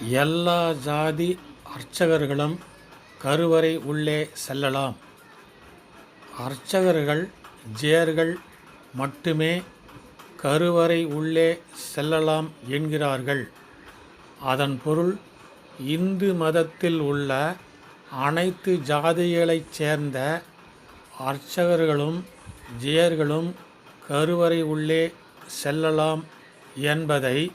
எல்லா ஜாதி அர்ச்சகர்களும் கருவறை உள்ளே செல்லலாம். அர்ச்சகர்கள் ஜேர்கள் மட்டுமே கருவறை உள்ளே செல்லலாம் என்கிறார்கள். அதன் பொருள் இந்து மதத்தில் உள்ள அனைத்து ஜாதிகளைச் சேர்ந்த அர்ச்சகர்களும் ஜேர்களும் கருவறை உள்ளே செல்லலாம் என்பதை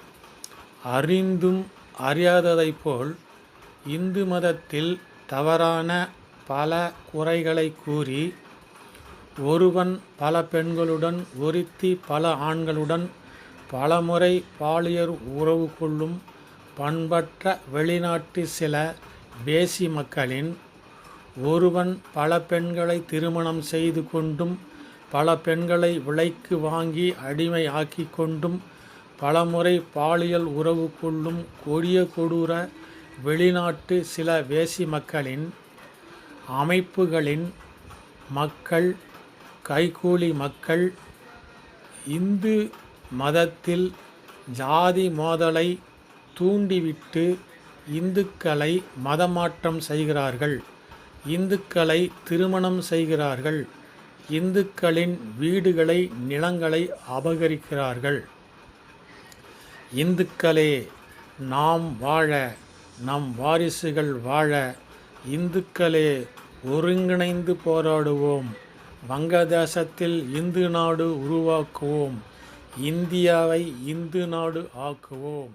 அறிந்தும் அறியாததைப் போல் இந்து மதத்தில் தவறான பல குறைகளை கூறி ஒருவன் பல பெண்களுடன் ஒருத்தி பல ஆண்களுடன் பலமுறை பாலியல் உறவு கொள்ளும் பண்பற்ற வெளிநாட்டு சில பேசி மக்களின் ஒருவன் பல பெண்களை திருமணம் செய்து கொண்டும் பல பெண்களை விலைக்கு வாங்கி அடிமை ஆக்கி கொண்டும் பலமுறை பாலியல் உறவு கொள்ளும் கொடிய கொடூர வெளிநாட்டு சில வேசி மக்களின் அமைப்புகளின் மக்கள் கைக்கூலி மக்கள் இந்து மதத்தில் ஜாதி மோதலை தூண்டிவிட்டு இந்துக்களை மதமாற்றம் செய்கிறார்கள். இந்துக்களை திருமணம் செய்கிறார்கள். இந்துக்களின் வீடுகளை நிலங்களை அபகரிக்கிறார்கள். இந்துக்களே நாம் வாழ நம் வாரிசுகள் வாழ இந்துக்களே ஒருங்கிணைந்து போராடுவோம். வங்கதேசத்தில் இந்து நாடு உருவாக்குவோம். இந்தியாவை இந்து நாடு ஆக்குவோம்.